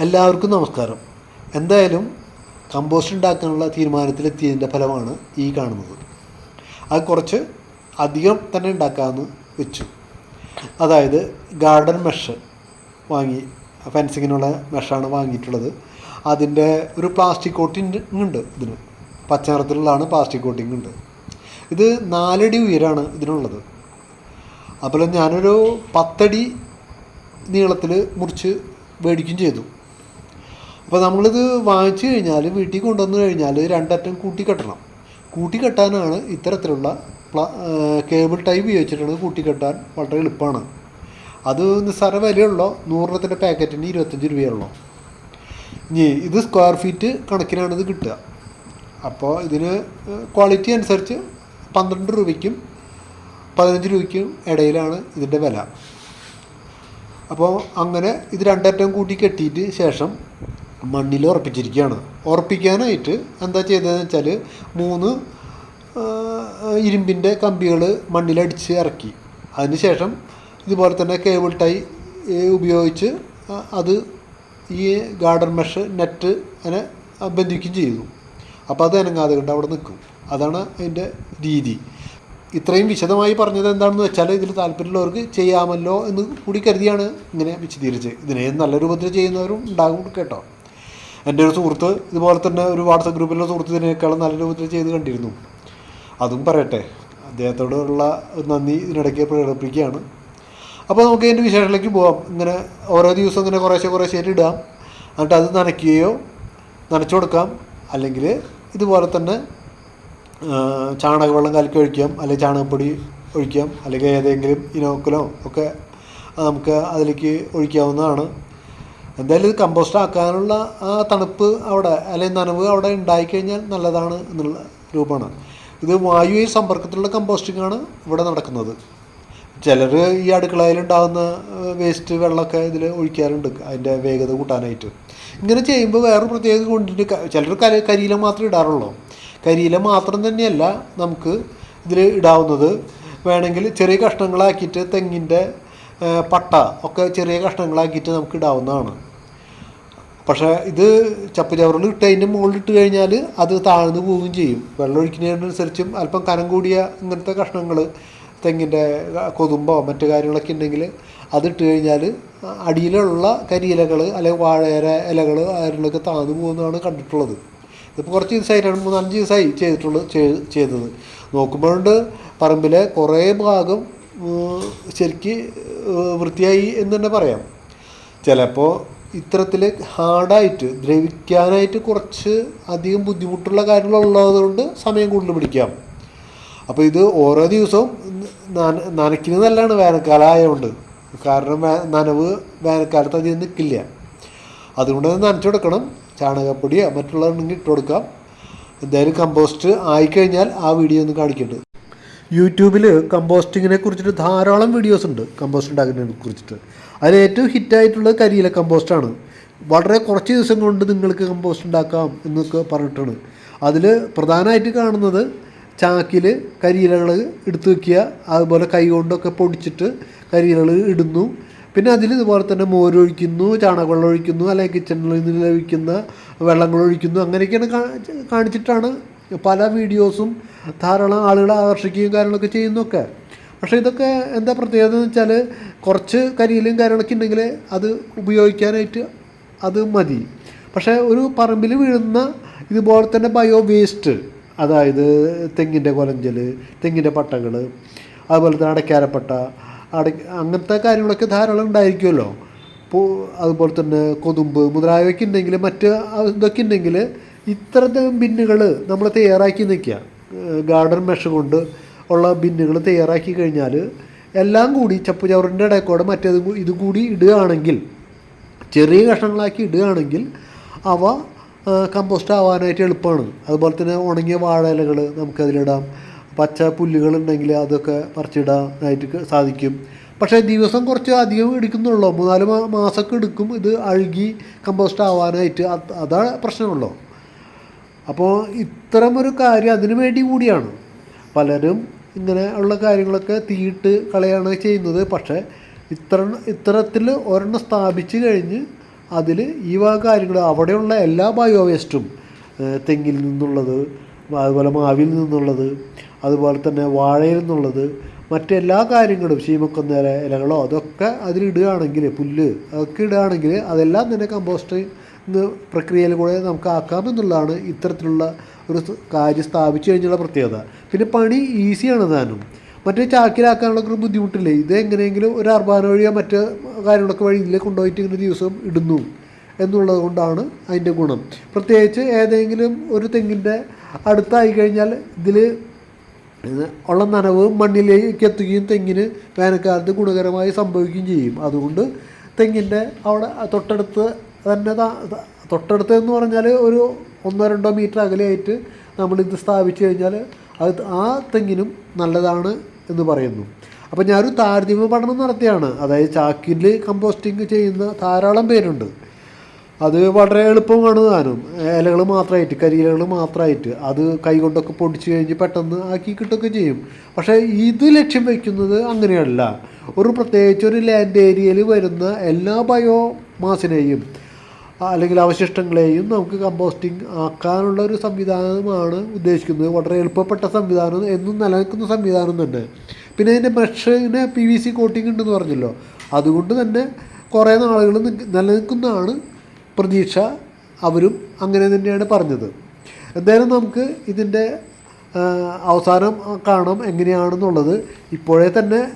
എല്ലാവർക്കും നമസ്കാരം. എന്തായാലും കമ്പോസ്റ്റ് ഉണ്ടാക്കാനുള്ള തീരുമാനത്തിലെത്തിയതിന്റെ ഫലമാണ് ഈ കാണുന്നത്. അത് കുറച്ച് അധികം തന്നെ ഉണ്ടാക്കാമെന്ന് വെച്ചു. അതായത് ഗാർഡൻ മെഷ് വാങ്ങി ഫെൻസിങ്ങിനുള്ള മെഷാണ് വാങ്ങിയിട്ടുള്ളത്. അതിന്റെ ഒരു പ്ലാസ്റ്റിക് കോട്ടിങ് ഉണ്ട് ഇതിന്. പച്ച നിറത്തിലുള്ളതാണ് പ്ലാസ്റ്റിക് കോട്ടിങ് ഉണ്ട്. ഇത് നാലടി ഉയരാണ് ഇതിനുള്ളത്. അപ്പോൾ ഞാനൊരു പത്തടി നീളത്തിൽ മുറിച്ച് മേടിക്കുകയും ചെയ്തു. അപ്പോൾ നമ്മളിത് വാങ്ങിച്ചു കഴിഞ്ഞാൽ വീട്ടിൽ കൊണ്ടുവന്നു കഴിഞ്ഞാൽ രണ്ടറ്റം കൂട്ടിക്കെട്ടണം കൂട്ടിക്കെട്ടാനാണ് ഇത്തരത്തിലുള്ള പ്ലാ കേബിൾ ടൈപ്പ് ഉപയോഗിച്ചിട്ടാണ് കൂട്ടിക്കെട്ടാൻ വളരെ എളുപ്പമാണ്. അത് നിസ്സാര വിലയുള്ളൂ നൂറിനത്തിന്റെ പാക്കറ്റിന് ഇരുപത്തഞ്ച് രൂപയുള്ളോ. ഇനി ഇത് സ്ക്വയർ ഫീറ്റ് കണക്കിനാണ് ഇത് കിട്ടുക. അപ്പോൾ ഇതിന് ക്വാളിറ്റി അനുസരിച്ച് പന്ത്രണ്ട് രൂപയ്ക്കും പതിനഞ്ച് രൂപയ്ക്കും ഇടയിലാണ് ഇതിന്റെ വില. അപ്പോൾ അങ്ങനെ ഇത് രണ്ടറ്റം കൂട്ടി കെട്ടിയിട്ട് ശേഷം മണ്ണിൽ ഉറപ്പിച്ചിരിക്കുകയാണ്. ഉറപ്പിക്കാനായിട്ട് എന്താ ചെയ്തതെന്ന് വെച്ചാൽ മൂന്ന് ഇരുമ്പിന്റെ കമ്പികൾ മണ്ണിലടിച്ച് ഇറക്കി. അതിനുശേഷം ഇതുപോലെ തന്നെ കേബിൾ ടൈ ഉപയോഗിച്ച് അത് ഈ ഗാർഡൻ മെഷ് നെറ്റ് അതിനെ ബന്ധിക്കുകയും ചെയ്തു. അപ്പോൾ അത് അനങ്ങാതെ കണ്ട് അവിടെ നിൽക്കും. അതാണ് അതിന്റെ രീതി. ഇത്രയും വിശദമായി പറഞ്ഞത് എന്താണെന്ന് വെച്ചാൽ ഇതിൽ താല്പര്യമുള്ളവർക്ക് ചെയ്യാമല്ലോ എന്ന് കൂടി കരുതിയാണ് ഇങ്ങനെ വിശദീകരിച്ച് ഇതിനെ നല്ല രൂപത്തിൽ ചെയ്യുന്നവരും ഉണ്ടാകും കേട്ടോ. എന്റെ ഒരു സുഹൃത്ത് ഇതുപോലെ തന്നെ ഒരു വാട്സപ്പ് ഗ്രൂപ്പിലെ സുഹൃത്ത് ഇതിനേക്കാളും നല്ല രൂപത്തിൽ ചെയ്ത് കണ്ടിരുന്നു. അതും പറയട്ടെ അദ്ദേഹത്തോടുള്ള നന്ദി ഇതിനിടയ്ക്ക് പ്രകടിപ്പിക്കുകയാണ്. അപ്പോൾ നമുക്ക് അതിന്റെ വിശേഷത്തിലേക്ക് പോകാം ഇങ്ങനെ ഓരോ ദിവസം ഇങ്ങനെ കുറേശ്ശെ കുറേശ്ശെ ഇടാം. എന്നിട്ട് അത് നനയ്ക്കുകയോ നനച്ചു കൊടുക്കാം. അല്ലെങ്കിൽ ഇതുപോലെ തന്നെ ചാണകവെള്ളം കലക്കി ഒഴിക്കാം. അല്ലെങ്കിൽ ചാണകപ്പൊടി ഒഴിക്കാം. അല്ലെങ്കിൽ ഏതെങ്കിലും ഇനോക്കുലോ ഒക്കെ നമുക്ക് അതിലേക്ക് ഒഴിക്കാവുന്നതാണ്. എന്തായാലും ഇത് കമ്പോസ്റ്റ് ആക്കാനുള്ള ആ തണുപ്പ് അവിടെ അല്ലെങ്കിൽ നനവ് അവിടെ ഉണ്ടായിക്കഴിഞ്ഞാൽ നല്ലതാണ് എന്നുള്ള രൂപമാണ്. ഇത് വായുവിൽ സമ്പർക്കത്തിലുള്ള കമ്പോസ്റ്റിംഗ് ആണ് ഇവിടെ നടക്കുന്നത്. ചിലർ ഈ അടുക്കളയിലുണ്ടാകുന്ന വേസ്റ്റ് വെള്ളമൊക്കെ ഇതിൽ ഒഴിക്കാറുണ്ട് അതിന്റെ വേഗത കൂട്ടാനായിട്ട്. ഇങ്ങനെ ചെയ്യുമ്പോൾ വേറൊരു പ്രത്യേക കൊണ്ടിട്ട് ചിലർ കരി കരിയില മാത്രമേ ഇടാറുള്ളൂ. കരിയില മാത്രം തന്നെയല്ല നമുക്ക് ഇതിൽ ഇടാവുന്നത്. വേണമെങ്കിൽ ചെറിയ കഷ്ണങ്ങളാക്കിയിട്ട് തെങ്ങിന്റെ പട്ട ഒക്കെ ചെറിയ കഷ്ണങ്ങളാക്കിയിട്ട് നമുക്ക് ഇടാവുന്നതാണ്. പക്ഷേ ഇത് ചപ്പ് ചവറിൽ ഇട്ടതിന്റെ മുകളിൽ ഇട്ട് കഴിഞ്ഞാൽ അത് താഴ്ന്നു പോവുകയും ചെയ്യും. വെള്ളം ഒഴിക്കുന്നതിനനുസരിച്ചും അല്പം കനം കൂടിയ ഇങ്ങനത്തെ കഷ്ണങ്ങൾ തെങ്ങിന്റെ കൊതുമ്പോ മറ്റു കാര്യങ്ങളൊക്കെ ഉണ്ടെങ്കിൽ അതിട്ട് കഴിഞ്ഞാൽ അടിയിലുള്ള കരിയിലകൾ അല്ലെങ്കിൽ വാഴയില ഇലകൾ അതിലൊക്കെ താഴ്ന്നു പോകുന്നതാണ് കണ്ടിട്ടുള്ളത്. ഇതിപ്പോൾ കുറച്ച് ദിവസമായി രണ്ട് മൂന്നാലഞ്ച് ദിവസമായി ചെയ്തിട്ടുള്ളത് ചെയ്തത്. നോക്കുമ്പോഴുണ്ട് പറമ്പിലെ കുറേ ഭാഗം ശരിക്ക് വൃത്തിയായി എന്ന് തന്നെ പറയാം. ചിലപ്പോൾ ഇത്തരത്തിൽ ഹാർഡായിട്ട് ദ്രവിക്കാനായിട്ട് കുറച്ച് അധികം ബുദ്ധിമുട്ടുള്ള കാര്യങ്ങളുള്ളതുകൊണ്ട് സമയം കൂടുതൽ പിടിക്കാം. അപ്പോൾ ഇത് ഓരോ ദിവസവും നന നനയ്ക്കുന്നത് നല്ലതാണ് വേനൽക്കാലം ആയതുകൊണ്ട്. കാരണം നനവ് വേനൽക്കാലത്ത് അധികം നിൽക്കില്ല. അതുകൊണ്ട് തന്നെ നനച്ചു കൊടുക്കണം. ചാണകപ്പൊടിയോ മറ്റുള്ളതുണ്ടെങ്കിൽ ഇട്ട് കൊടുക്കാം. എന്തായാലും കമ്പോസ്റ്റ് ആയിക്കഴിഞ്ഞാൽ ആ വീഡിയോ ഒന്ന് കാണിക്കുന്നുണ്ട് യൂട്യൂബിൽ കമ്പോസ്റ്റിങ്ങിനെ കുറിച്ചിട്ട് ധാരാളം വീഡിയോസ് ഉണ്ട്. കമ്പോസ്റ്റ് ഉണ്ടാക്കുന്നതിനെ കുറിച്ചിട്ട്. അതിൽ ഏറ്റവും ഹിറ്റായിട്ടുള്ളത് കരിയില കമ്പോസ്റ്റാണ്. വളരെ കുറച്ച് ദിവസം കൊണ്ട് നിങ്ങൾക്ക് കമ്പോസ്റ്റ് ഉണ്ടാക്കാം എന്നൊക്കെ പറഞ്ഞിട്ടാണ്. അതിൽ പ്രധാനമായിട്ട് കാണുന്നത് ചാക്കിൽ കരിയിലകൾ എടുത്തു വെക്കുക അതുപോലെ കൈ കൊണ്ടൊക്കെ പൊടിച്ചിട്ട് കരിയിലകൾ ഇടുന്നു. പിന്നെ അതിൽ ഇതുപോലെ തന്നെ മോരൊഴിക്കുന്നു ചാണകവെള്ളം ഒഴിക്കുന്നു അല്ലെങ്കിൽ കിച്ചണിൽ നിന്ന് ലഭിക്കുന്ന വെള്ളങ്ങൾ ഒഴിക്കുന്നു. അങ്ങനെയൊക്കെയാണ് കാണിച്ചിട്ടാണ് പല വീഡിയോസും ധാരാളം ആളുകളെ ആകർഷിക്കുകയും കാര്യങ്ങളൊക്കെ ചെയ്യുന്നൊക്കെ പക്ഷേ ഇതൊക്കെ എന്താ പ്രത്യേകത എന്ന് വെച്ചാൽ കുറച്ച് കരിയിലും കാര്യങ്ങളൊക്കെ ഉണ്ടെങ്കിൽ അത് ഉപയോഗിക്കാനായിട്ട് അത് മതി. പക്ഷേ ഒരു പറമ്പിൽ വീഴുന്ന ഇതുപോലെ തന്നെ ബയോ വേസ്റ്റ് അതായത് തെങ്ങിന്റെ കൊലഞ്ചൽ തെങ്ങിന്റെ പട്ടകൾ അതുപോലെ തന്നെ അടയ്ക്കാരപ്പട്ട അട അങ്ങനത്തെ കാര്യങ്ങളൊക്കെ ധാരാളം ഉണ്ടായിരിക്കുമല്ലോ. അപ്പോൾ അതുപോലെ തന്നെ കൊതുമ്പ് മുതലായവയ്ക്ക് ഉണ്ടെങ്കിൽ മറ്റ് ഇതൊക്കെ ഉണ്ടെങ്കിൽ ഇത്തരത്തെ ബിന്നുകൾ നമ്മൾ തയ്യാറാക്കി നിൽക്കുക. ഗാർഡൻ മെഷ് കൊണ്ട് ഉള്ള ബിന്നുകൾ തയ്യാറാക്കി കഴിഞ്ഞാൽ എല്ലാം കൂടി ചപ്പുചവറിന്റെ ചവറിന്റെ മറ്റേത് കൂടെ മറ്റേതും ഇതും കൂടി ഇടുകയാണെങ്കിൽ ചെറിയ കഷ്ണങ്ങളാക്കി ഇടുകയാണെങ്കിൽ അവ കമ്പോസ്റ്റ് ആവാനായിട്ട് എളുപ്പമാണ് അതുപോലെ തന്നെ ഉണങ്ങിയ വാഴയിലകൾ നമുക്കതിലിടാം പച്ച പുല്ലുകളുണ്ടെങ്കിൽ അതൊക്കെ പറിച്ചിടാനായിട്ട് സാധിക്കും. പക്ഷേ ദിവസം കുറച്ച് അധികം എടുക്കുന്നുള്ളൂ. മൂന്നാൽ മാസമൊക്കെ എടുക്കും. ഇത് അഴുകി കമ്പോസ്റ്റ് ആവാനായിട്ട്. അതാണ് പ്രശ്നമുള്ളൂ. അപ്പോൾ ഇത്തരമൊരു കാര്യം അതിനു വേണ്ടി കൂടിയാണ്. പലരും ഇങ്ങനെ ഉള്ള കാര്യങ്ങളൊക്കെ തീയിട്ട് കളയാണ് ചെയ്യുന്നത്. പക്ഷേ ഇത്ര ഇത്തരത്തിൽ ഒരെണ്ണം സ്ഥാപിച്ചു കഴിഞ്ഞ് അതിൽ ഈ വക കാര്യങ്ങൾ അവിടെയുള്ള എല്ലാ ബയോ വേസ്റ്റും തെങ്ങിൽ നിന്നുള്ളത് അതുപോലെ മാവിൽ നിന്നുള്ളത് അതുപോലെ തന്നെ വാഴയിൽ നിന്നുള്ളത് മറ്റെല്ലാ കാര്യങ്ങളും ശീമക്കൊന്നേല ഇലകളോ അതൊക്കെ അതിലിടുകയാണെങ്കിൽ പുല്ല് അതൊക്കെ ഇടുകയാണെങ്കിൽ അതെല്ലാം തന്നെ കമ്പോസ്റ്റ് പ്രക്രിയയിൽ കൂടെ നമുക്ക് ആക്കാമെന്നുള്ളതാണ് ഇത്തരത്തിലുള്ള ഒരു കാര്യം സ്ഥാപിച്ചു കഴിഞ്ഞുള്ള പ്രത്യേകത. പിന്നെ പണി ഈസിയാണ് താനും. മറ്റേ ചാക്കിലാക്കാനുള്ള ഒരു ബുദ്ധിമുട്ടില്ലേ? ഇത് എങ്ങനെയെങ്കിലും ഒരു അർബാന വഴിയോ മറ്റ് കാര്യങ്ങളൊക്കെ വഴി ഇതിലേക്ക് കൊണ്ടുപോയിട്ട് ഇങ്ങനെ ദിവസം ഇടുന്നു എന്നുള്ളത് കൊണ്ടാണ് അതിന്റെ ഗുണം. പ്രത്യേകിച്ച് ഏതെങ്കിലും ഒരു തെങ്ങിന്റെ അടുത്തായി കഴിഞ്ഞാൽ ഇതിൽ ഉള്ള നനവ് മണ്ണിലേക്ക് എത്തുകയും തെങ്ങിന് വേനൽക്കാലത്ത് ഗുണകരമായി സംഭവിക്കുകയും ചെയ്യും. അതുകൊണ്ട് തെങ്ങിന്റെ അവിടെ തൊട്ടടുത്ത് താ- തൊട്ടടുത്ത് എന്ന് പറഞ്ഞാൽ ഒരു ഒന്നോ രണ്ടോ മീറ്റർ അകലെയായിട്ട് നമ്മളിത് സ്ഥാപിച്ചു കഴിഞ്ഞാൽ അത് ആ തെങ്ങിനും നല്ലതാണ് എന്ന് പറയുന്നു. അപ്പോൾ ഞാനൊരു താരതമ്യ പഠനം നടത്തിയാണ്. അതായത് ചാക്കിൽ കമ്പോസ്റ്റിംഗ് ചെയ്യുന്ന ധാരാളം പേരുണ്ട്. അത് വളരെ എളുപ്പമാണ് താനും. ഇലകൾ മാത്രമായിട്ട് കരിയിലകൾ മാത്രമായിട്ട് അത് കൈകൊണ്ടൊക്കെ പൊടിച്ച് കഴിഞ്ഞ് പെട്ടെന്ന് ആക്കി കിട്ടുകയൊക്കെ ചെയ്യും. പക്ഷേ ഇത് ലക്ഷ്യം വയ്ക്കുന്നത് അങ്ങനെയല്ല. ഒരു പ്രത്യേകിച്ച് ഒരു ലാൻഡ് ഏരിയയിൽ വരുന്ന എല്ലാ ബയോ മാസിനെയും അല്ലെങ്കിൽ അവശിഷ്ടങ്ങളെയും നമുക്ക് കമ്പോസ്റ്റിംഗ് ആക്കാനുള്ള ഒരു സംവിധാനമാണ് ഉദ്ദേശിക്കുന്നത്. വളരെ എളുപ്പപ്പെട്ട സംവിധാനം എന്നും നിലനിൽക്കുന്ന സംവിധാനം തന്നെ. പിന്നെ ഇതിന്റെ ബ്രഷിന് പി വി സി കോട്ടിംഗ് ഉണ്ടെന്ന് പറഞ്ഞല്ലോ. അതുകൊണ്ട് തന്നെ കുറേ നാളുകൾ നിൽക്ക- നിലനിൽക്കുന്നതാണ് പ്രതീക്ഷ അവരും അങ്ങനെ തന്നെയാണ് പറഞ്ഞത്. എന്തായാലും നമുക്ക് ഇതിന്റെ അവസാനം കാണാം എങ്ങനെയാണെന്നുള്ളത്. ഇപ്പോഴേ തന്നെ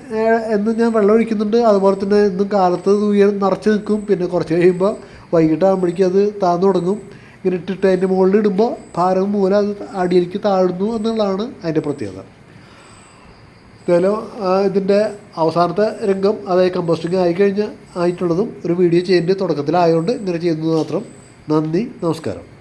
എന്ന് ഞാൻ വെള്ളം ഒഴിക്കുന്നുണ്ട് അതുപോലെ തന്നെ ഇന്നും കാലത്ത് ഉയരം നിറച്ച് നിൽക്കും. പിന്നെ കുറച്ച് കഴിയുമ്പോൾ വൈകിട്ടാകുമ്പോഴേക്കും അത് താന്നു തുടങ്ങും. ഇങ്ങനെ ഇട്ടിട്ട് അതിന്റെ മുകളിൽ ഇടുമ്പോൾ ഭാരം മൂലം അത് അടിയിലേക്ക് താഴുന്നു എന്നുള്ളതാണ് അതിന്റെ പ്രത്യേകത. എന്തായാലും ഇതിന്റെ അവസാനത്തെ രംഗം അതായത് കമ്പോസ്റ്റിംഗ് ആയിക്കഴിഞ്ഞ ആയിട്ടുള്ളതും ഒരു വീഡിയോ ചെയ്യുന്നതിന്റെ തുടക്കത്തിലായതുകൊണ്ട് ഇങ്ങനെ ചെയ്യുന്നത് മാത്രം. നന്ദി നമസ്കാരം.